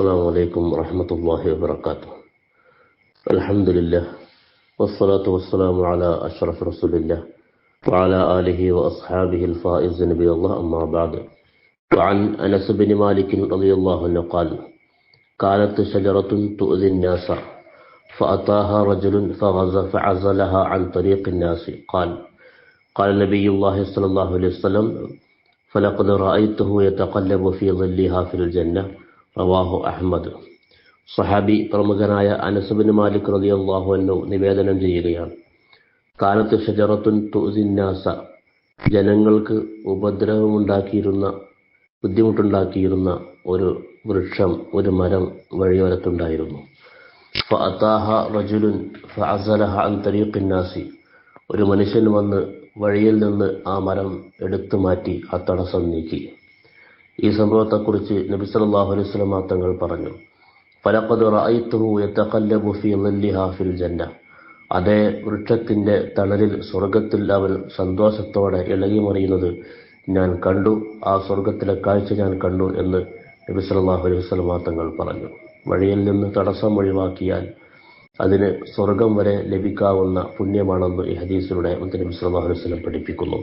السلام عليكم ورحمة الله وبركاته. الحمد لله والصلاة والسلام على أشرف رسول الله وعلى آله وأصحابه الفائز نبي الله أما بعد. وعن أنس بن مالك رضي الله عنه قال كانت شجرة تؤذي الناس فأتاها رجل فغز فعزلها عن طريق الناس. قال قال نبي الله صلى الله عليه وسلم فلقد رأيته يتقلب في ظلها في الجنة റവാഹു അഹമ്മദ് സഹാബി പ്രമുഖനായ അനസുബിൻ മാലിക് റളിയല്ലാഹു എന്നു നിവേദനം ചെയ്യുകയാണ്. കാലത്ത് ഷജറത്തുൻ തുസിന്നാസ ജനങ്ങൾക്ക് ഉപദ്രവമുണ്ടാക്കിയിരുന്ന ബുദ്ധിമുട്ടുണ്ടാക്കിയിരുന്ന ഒരു വൃക്ഷം ഒരു മരം വഴിയോരത്തുണ്ടായിരുന്നു. ഫഅതാഹ റജുലുൻ അൻ തരീഖിന്നാസി ഒരു മനുഷ്യൻ വന്ന് വഴിയിൽ നിന്ന് ആ മരം എടുത്തു മാറ്റി ആ തടസ്സം നീക്കി. ഈ സംഭവത്തെക്കുറിച്ച് നബി സല്ലല്ലാഹു അലൈഹി വസല്ലമ തങ്ങൾ പറഞ്ഞു. ഫലഖദ് യതഖല്ലബു ഫീ ഫിൽ ജന്ന. അതേ വൃക്ഷത്തിന്റെ തണലിൽ സ്വർഗത്തിൽ അവൻ സന്തോഷത്തോടെ ഇളകി മറിയുന്നത് ഞാൻ കണ്ടു. ആ സ്വർഗത്തിലെ കാഴ്ച ഞാൻ കണ്ടു എന്ന് നബി സല്ലല്ലാഹു അലൈഹി വസല്ലമ തങ്ങൾ പറഞ്ഞു. വഴിയിൽ നിന്ന് തടസ്സം ഒഴിവാക്കിയാൽ അതിന് സ്വർഗം വരെ ലഭിക്കാവുന്ന പുണ്യമാണെന്ന് ഈ ഹദീസിലൂടെ നബി സല്ലല്ലാഹു അലൈഹി വസല്ലം പഠിപ്പിക്കുന്നു.